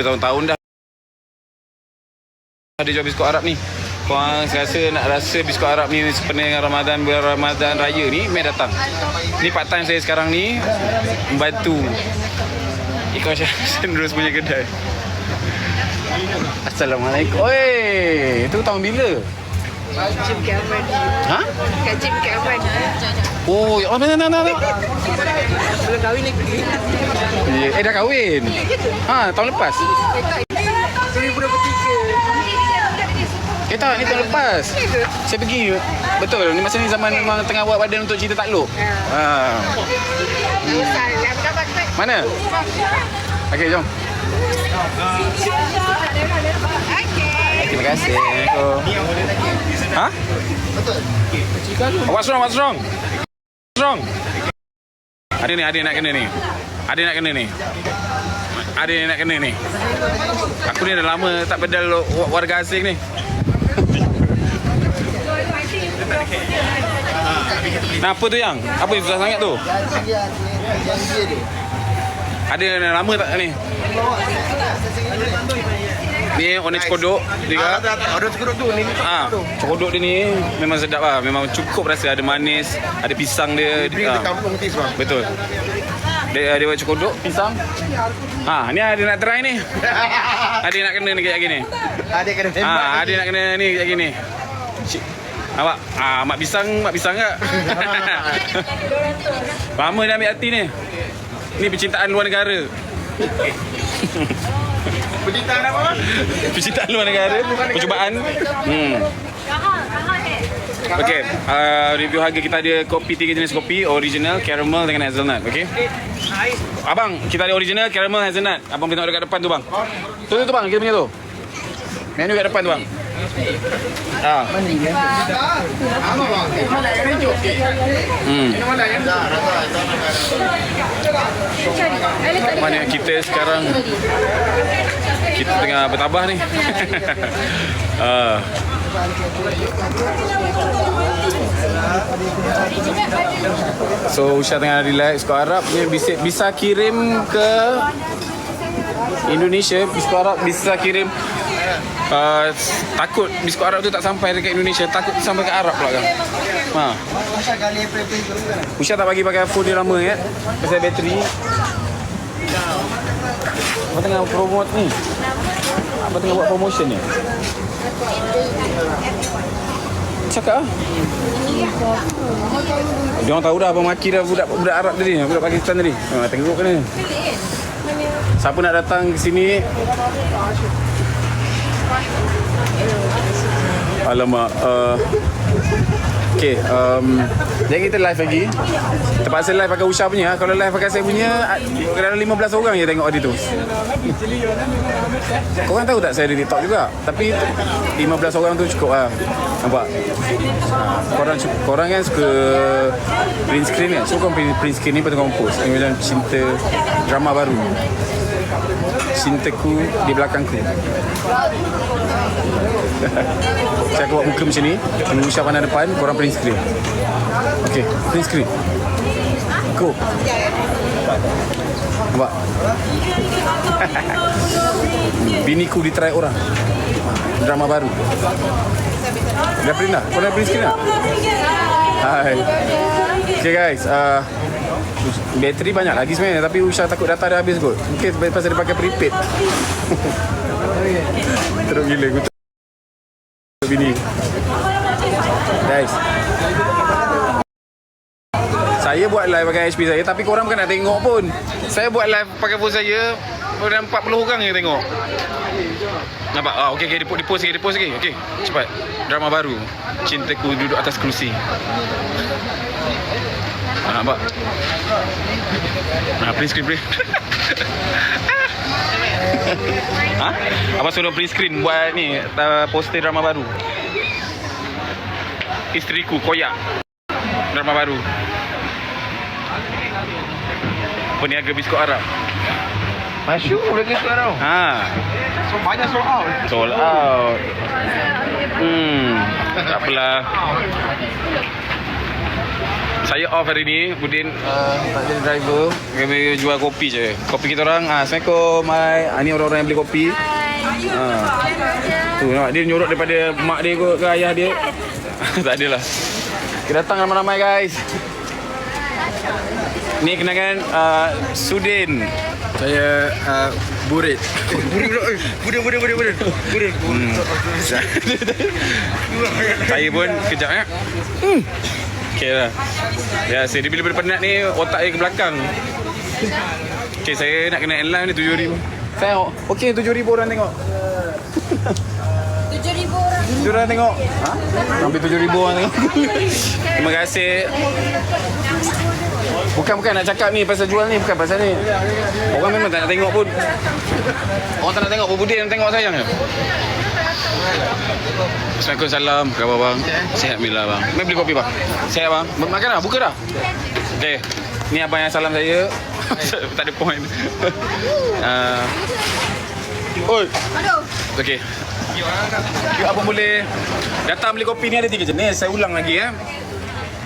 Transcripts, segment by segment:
bertahun-tahun dah ada jual biskut Arab ni. Korang rasa nak rasa biskut Arab ni sempena dengan Ramadan bulan Ramadan raya ni, mai datang. Ni part time saya sekarang ni membantu Ikon Syah Terus punya kedai. Assalamualaikum. Oi, itu tahun bila? Jim Cameron. Ha? Kat Jim Cameron. Oh, oh mana mana mana. Belum kahwin lagi. Ya, Eh dah kahwin. Ha, tahun lepas. 2023. Eh tak, ni tahun lepas. Saya pergi. Betul, ni masa ni zaman memang tengah buat badan untuk cerita takluk. Ha. Berapa kita? Mana? Okey, jom. Okay. Terima kasih. Assalamualaikum. Ha? What's wrong? What's wrong? What's wrong? Ada ni, ada nak kena ni. Ada nak kena ni. Ada nak kena ni. Aku ni dah lama tak pedal wa- warga asing ni. Nah, apa tu yang? Apa yang susah sangat tu? Ada lama tak ni? Ni orange kodok juga. Ada sekurut tu ni. Ah, kodok dia ni memang sedap lah. Memang cukup rasa ada manis, ada pisang dia. Beri Ah, kita kampung tis bang. Betul. Dia dia buat kodok, pisang. Ha, ni ada nak try ni. Ada nak kena ni kayak gini. Ada kena tembak. Ah, ada nak kena ni kayak gini. Awak, ah, mak pisang, mak pisang tak? Lama dah ambil hati ni. Ni percintaan luar negara. Percintaan apa? Percintaan luar negara, percubaan. Hmm. Okey, uh, review harga kita ada kopi tiga jenis kopi, original, caramel dengan hazelnut, okey? Abang, kita ada original, caramel, hazelnut. Abang boleh tengok dekat depan tu bang. Tu tu, tu bang, kita punya tu. Menu kat depan tu bang. Mana kita sekarang kita tengah bertabah ni. So Usha tengah relax. Biskut Arab ni bisa, bisa kirim ke Indonesia? Biskut Arab bisa kirim uh, Takut Biskut Arab tu tak sampai dekat Indonesia Takut sampai ke Arab pula kan. Ha. Usha tak bagi pakai phone dia lama kan Pasal bateri. Apa tengah promote ni. Apa tengah buat promotion ni. Cakap lah Dia orang tahu dah Abang maki dah budak, budak Arab tadi Budak Pakistan tadi. Ha, Tengok ni. Siapa nak datang ke sini Alamak uh, Okay um, Jadi kita live lagi. Terpaksa live pakai Usha punya. Kalau live pakai saya punya Dalam 15 orang je tengok dia tu. Korang tahu tak saya ada TikTok juga? Tapi 15 orang tu cukup lah. Nampak? Korang, korang kan suka Print screen kan? Korang print, screen ni tu korang post. Ni macam cinta Drama baru Cintaku di belakangku. Saya akan buat muka macam ni Tunggu Syah pandang depan Korang print screen. Okay Print screen. Go. Nampak? Biniku ditry orang. Drama baru. Dah print dah? Kau dah print screen dah? Hai. Okay guys uh, Bateri banyak lagi sebenarnya Tapi Usha takut data dah habis kot Mungkin pasal dia pakai prepaid Teruk gila Aku tak bini Guys Saya buat live pakai HP saya Tapi korang bukan nak tengok pun Saya buat live pakai phone saya Ada 40 orang yang tengok Nampak? Ah, okey, okey, di, di post lagi, di post lagi. Okey, cepat. Drama baru. Cintaku duduk atas kerusi. Ah, nampak? Ah, print screen, print. ha? Abang suruh print screen buat ni, uh, poster drama baru. Isteriku, koyak. Drama baru. Peniaga biskut Arab. Masuk lagi sekarang. Ha, So banyak sold out. sold out. Hmm, tak apalah. Saya off hari ni Budin uh, tak jadi driver Kami jual kopi je Kopi kita orang uh, Assalamualaikum Hai uh, Ni orang-orang yang beli kopi uh. Tu nampak dia nyorok daripada mak dia kot ke ayah dia Tak adalah Kita datang ramai-ramai guys Ni kenangan uh, Sudin Saya uh, Burit. Burit pula. eh. Burit, burit, burit, burit. Burit. hmm. Saya pun kejap ya hmm. Okay lah. Biasa dia bila penat ni Otak dia ke belakang. Okay saya nak kena airline ni RM7,000 Saya okay RM7,000 orang tengok. RM7,000 orang. Tujuh orang tengok. Ha? Hampir RM7,000 orang tengok. Terima kasih. Bukan bukan nak cakap ni pasal jual ni. Bukan pasal ni. Orang memang tak nak tengok pun. Orang tak nak tengok. Pun Budi yang tengok sayang je Assalamualaikum salam Khabar bang? Sihat Alhamdulillah bang. Mari beli kopi bang? Sihat bang. Makan dah buka dah. Okay Ni abang yang salam saya? Tak ada point. Uh, Oi. Aduh. You apa boleh? Datang beli kopi ni ada tiga jenis. Saya ulang lagi ya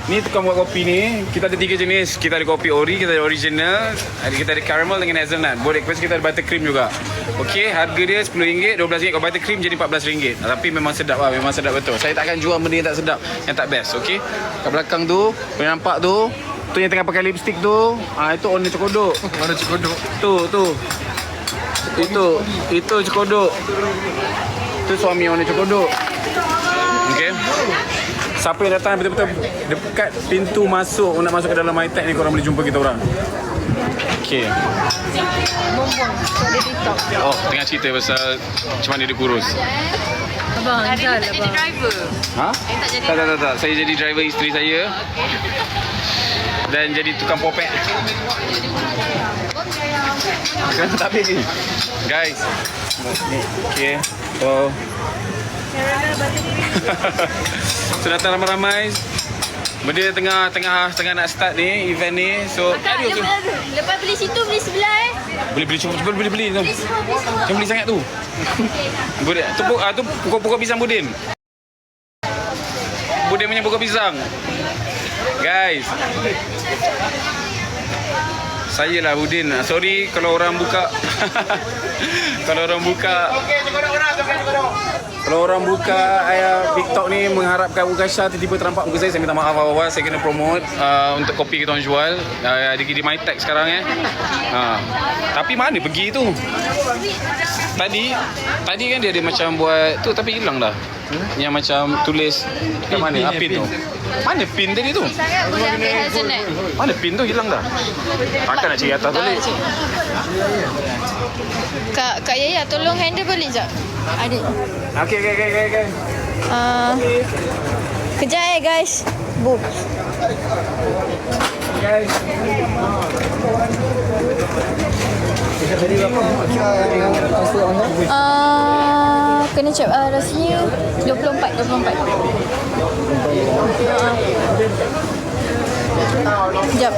Ni tukang buat kopi ni Kita ada tiga jenis. Kita ada kopi ori Kita ada original ada Kita ada caramel dengan hazelnut. Boleh tu kita ada buttercream juga. Okay Harga dia RM10 RM12 Kalau buttercream jadi RM14 Tapi memang sedap lah Memang sedap betul. Saya takkan jual benda yang tak sedap Yang tak best Okay? Kat belakang tu Boleh nampak tu? Tu yang tengah pakai lipstick tu? Ah Itu owner cokodok Mana cekodok? Tu tu. Itu Itu cokodok Tu suami owner cokodok Okay Siapa yang datang betul-betul Dekat pintu masuk Nak masuk ke dalam MyTech ni Korang boleh jumpa kita orang. Okay Oh tengah cerita pasal Macam mana dia kurus. Abang, Hari ni tak jadi driver. Ha? tak jadi Tak tak tak, tak. Saya jadi driver isteri saya. Dan jadi tukang popek. Kenapa tak habis ni? Guys. Okay So So datang ramai-ramai Benda tengah tengah tengah nak start ni event ni so tu. lepas, lepas beli situ, beli sebelah eh. boleh beli cuba boleh beli. Beli semua, beli semua. Beli sangat tu. Budin tu ah, tu pokok-pokok pisang Budin. Budin punya pokok pisang. Guys. Saya lah Budin. Ah, Sorry kalau orang buka kalau orang buka Okey, cekodok orang. Okey, cekodok. Kalau orang buka uh, TikTok ni mengharapkan muka Syah tiba-tiba terampak muka saya saya minta maaf awal-awal saya kena promote uh, untuk kopi kita orang jual. Uh, di, di MyTech sekarang eh. Uh, tapi mana pergi tu? Tadi tadi kan dia ada macam buat tu tapi hilang dah yang macam tulis kat mana ah, pin tu mana pin tadi tu Sangat boleh ambil hazelnut. mana pin tu hilang dah takkan nak cari atas balik Kak, Kak Yaya tolong handle balik jap. Adik. okey okey okey okey okay. Uh, kejap eh guys. Bu. guys Uh, kena cek uh, rasanya 24 24. Uh, kejap.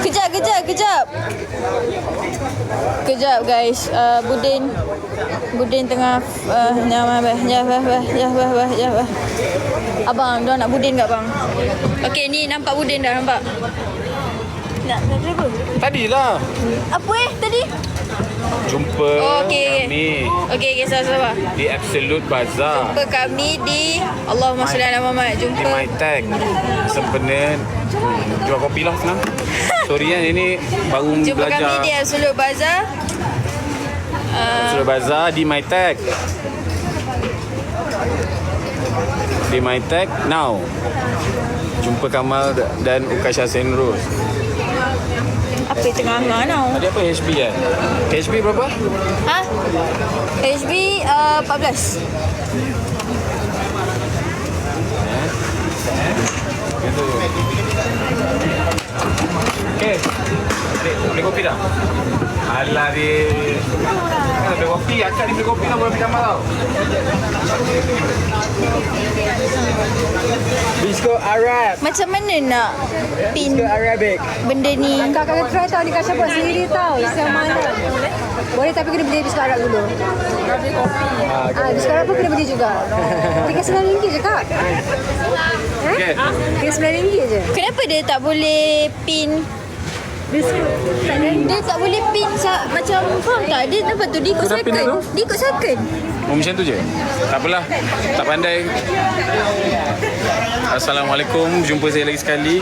Kejap, kejap, kejap. Kejap guys. Uh, Budin Budin tengah uh, ya bah ya bah ya bah bah ya bah. Abang, dia nak Budin tak bang? Okey, ni nampak Budin dah nampak. Nak nak driver. tadilah Apa eh tadi? Jumpa Oh, okey. kami Okey, okey, sabar, sabar. di Absolute Bazaar. Jumpa kami di Allahumma salli ala Muhammad. di Jumpa. MyTech sempena hmm, jual kopi lah senang. Sorry kan ini baru jumpa kami belajar. di Absolute Bazaar. Absolute Bazaar di MyTech di MyTech now. Jumpa Kamal dan Ukasha Senrose Yang tengah angah tau? tadi apa HB kan HB berapa? Ha? HB uh, 14. Okay. Beli kopi dah? Alah dia. Kan beli kopi, akak ni beli kopi lah boleh gambar tau. Bisko Arab. Macam mana nak pin Arabic. benda ni? Kakak akan try tau ni Kasha buat sendiri tau. Sama mana. Boleh tapi kena beli biskut Arab dulu. Ah, biskut Arab pun kena beli juga. Tinggal RM9 je kak. Eh? Okay. Tinggal RM9 je. Kenapa dia tak boleh pin. Dia tak boleh pin sa- macam faham tak? Dia nampak tu dia ikut second. Dia ikut second. Oh macam tu je? Tak apalah. Tak pandai. Assalamualaikum. Jumpa saya lagi sekali.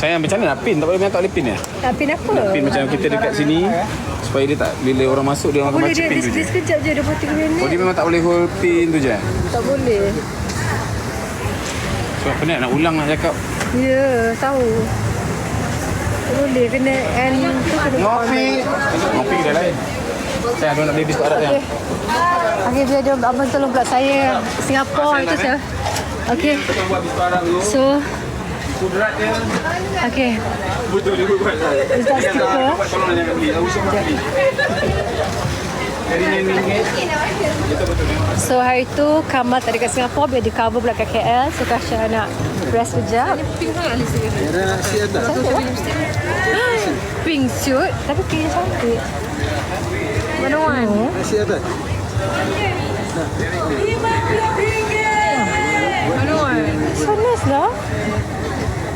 Sayang macam mana nak pin? Tak boleh tak boleh pin ya? Tak pin apa? Pin macam kita dekat sini supaya dia tak bila orang masuk dia orang akan baca pin dia, tu dia sekejap je 23 Oh minit. dia memang tak boleh hold pin tu je. Tak boleh. Sebab penat nak ulang nak cakap. Ya, tahu. Tak boleh kena N tu kena Ngopi. Ngopi dah lain. Saya ada nak beli biskut Arab yang. Okey, biar dia abang tolong pula saya Singapura itu saya. Okey. Buat biskut Arab dulu. So, Kudrat dia. okey. Betul dia buat. Ustaz stiker. Tolong jangan beli. Aku usah beli. Dari RM9. So hari tu Kamal tak ada kat Singapura Biar dia cover pula kat KL So Kasha nak rest kejap Ada nasi ada. Pink suit Tapi pink cantik Mana one? Nasi ada. Mana one? So nice lah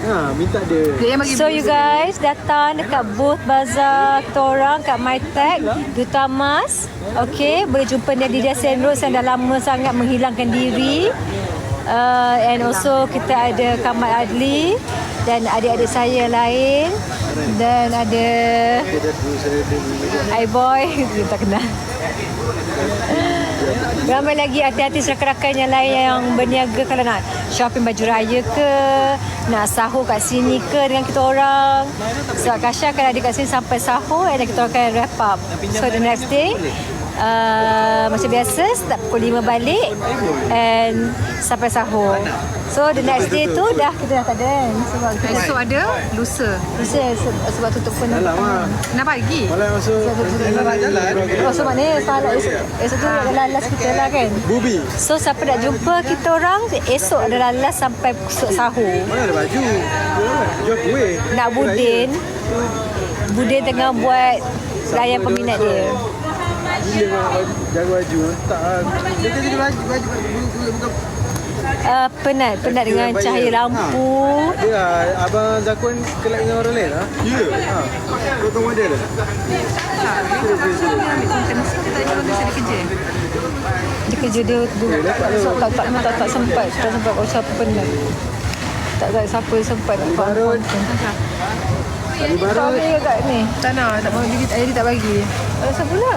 Ha, minta dia. So you guys datang dekat booth bazar kita orang kat MyTech Duta Mas. Okay, boleh jumpa dia di Desen Road yang dah lama sangat menghilangkan diri. Uh, and also kita ada Kamal Adli dan adik-adik saya lain dan ada iBoy kita tak kenal. Ramai lagi artis-artis rakan-rakan yang lain yang berniaga kalau nak shopping baju raya ke, nak sahur kat sini ke dengan kita orang. Sebab Kasha akan ada kat sini sampai sahur dan kita akan wrap up. So the next day, uh, macam biasa, start pukul 5 balik and sampai sahur. So the next day tu dah kita dah tak ada kan. Sebab kita Esok ada lusa. Lusa sebab, sebab tutup pun. Dalam. Nak pagi? Malam masuk jalan. Oh, so maknanya salah esok, esok tu adalah last kita lah kan. Bubi. So siapa nak jumpa kita orang esok adalah last sampai esok sahur. Mana ada baju? Jual kuih. Nak Budin. Budin tengah buat layan peminat dia. Dia nak jaga baju. Tak. ah. Dia kena jadi baju baju bukan Uh, penat, penat dengan cahaya lampu. Dia ah, abang Zakun kelak dengan orang lain ah. Ya. Ha. Kau tahu model dia? Dia kerja dia tu. So, tak, tak, tak, tak, sempat. Tak sempat kau siapa penat. Tak tak siapa sempat nak buat Barut. konten. Tadi Tak baru. kat ni. Tak nak, tak mau dia, dia tak bagi. Rasa pula.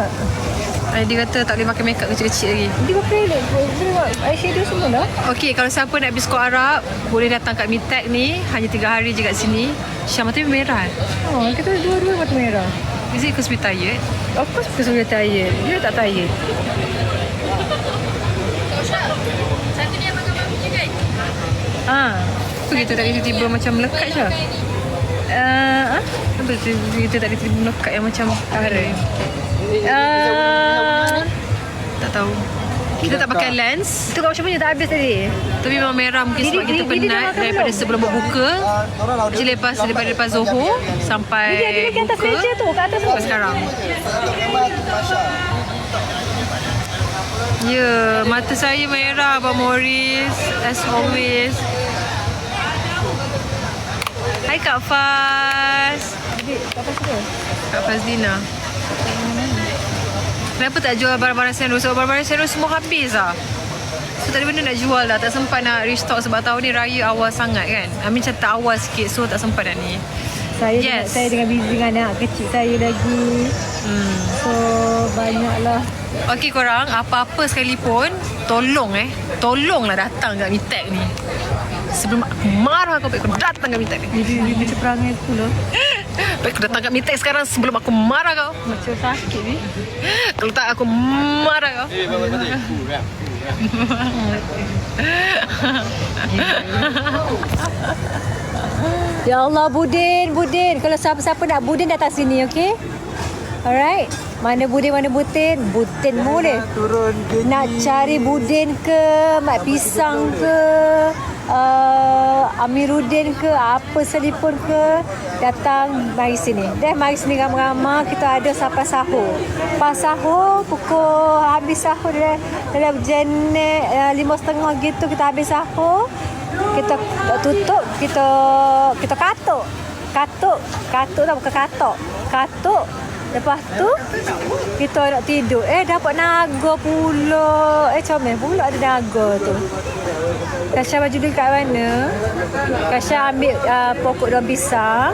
Eh, Dia kata tak boleh pakai makeup kecil-kecil lagi. Dia pakai lip. Dia buat eyeshadow semua dah. Okey, kalau siapa nak biskut Arab, boleh datang kat Mitek ni. Hanya 3 hari je kat sini. Syam mata merah. Oh, kita dua-dua mata merah. Is it because we tired? Of course because we're tired. Dia tak tired. Ah, Apa kita tak tiba-tiba macam melekat je? uh, ah, Apa kita tak tiba-tiba melekat yang macam cara? Uh, Tak tahu. Kita tak pakai lens. itu kau macam mana tak habis tadi? Tapi memang merah mungkin sebab kita penat daripada belum? sebelum berbuka. Jadi lepas daripada lepas Zohor sampai Dia ada lagi atas meja tu, kat atas tu. sekarang. Ya, mata saya merah Abang Morris as always. Hai Kak Faz. Kak Fazlina. Kenapa tak jual barang-barang sandal? Sebab barang-barang sandal semua habis lah. So tak ada benda nak jual lah. Tak sempat nak restock sebab tahun ni raya awal sangat kan. I mean macam tak awal sikit so tak sempat nak ni. Saya Yes. yes. saya dengan busy dengan anak kecil saya lagi. Hmm. So banyaklah. Okey korang, apa-apa sekalipun, tolong eh. Tolonglah datang kat Mitek ni. Sebelum aku marah kau, baik kau datang kat Mitek ni. Jadi dia macam perangai tu lah. Baik kau datang kat Mitek sekarang sebelum aku marah kau. Macam sakit ni. Kalau tak aku marah kau. Ya Allah Budin, Budin. Kalau siapa-siapa nak Budin datang sini, okey? Alright. Mana Budin, mana Butin? Butin boleh. Turun gate Nak cari Budin ke, Mak Pisang ke, uh, Amiruddin ke, apa sekalipun ke, datang mari sini. Dah mari sini ramai-ramai, kita ada sampai sahur. Pas sahur, pukul habis sahur dalam, dalam jenis uh, lima setengah gitu, kita habis sahur. Kita tutup, kita kita katuk. Katuk, katuk tak bukan katok. Katuk, Lepas tu kita nak tidur. Eh dapat naga pula. Eh comel pula ada naga tu. Kasha baju dia kat mana? Kasha ambil uh, pokok daun pisang.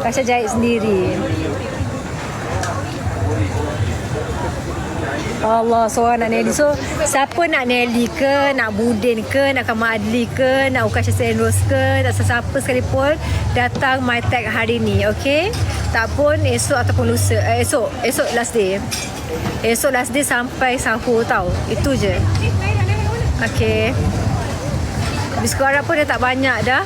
Kasha jahit sendiri. Allah seorang nak Nelly. So siapa nak Nelly ke Nak Budin ke Nak Kamal Adli ke Nak Ukasha Senros ke Tak sesiapa sekalipun Datang My Tech hari ni Okay? Tak pun esok ataupun lusa eh, Esok Esok last day. Esok last day sampai sahur tau. Itu je. Okay. Biskut harap pun dah tak banyak dah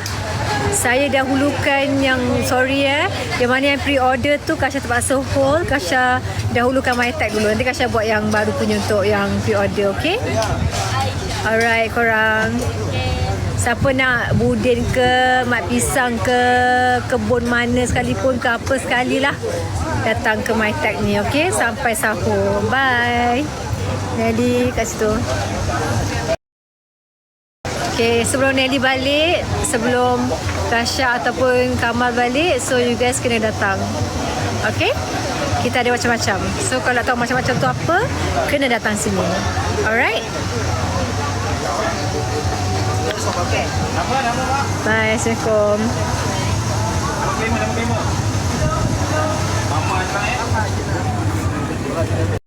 saya dahulukan yang sorry eh. Yang mana yang pre-order tu Kasha terpaksa hold. Kasha dahulukan my tag dulu. Nanti Kasha buat yang baru punya untuk yang pre-order okay? Alright korang. Siapa nak budin ke mat pisang ke kebun mana sekalipun ke apa sekali lah datang ke my tag ni okay? Sampai sahur. Bye. Nelly kat situ. Okay, sebelum Nelly balik, sebelum Tasha ataupun Kamal balik, so you guys kena datang. Okay? Kita ada macam-macam. So kalau nak tahu macam-macam tu apa, kena datang sini. Alright? Bye, Assalamualaikum. Nama. Mama.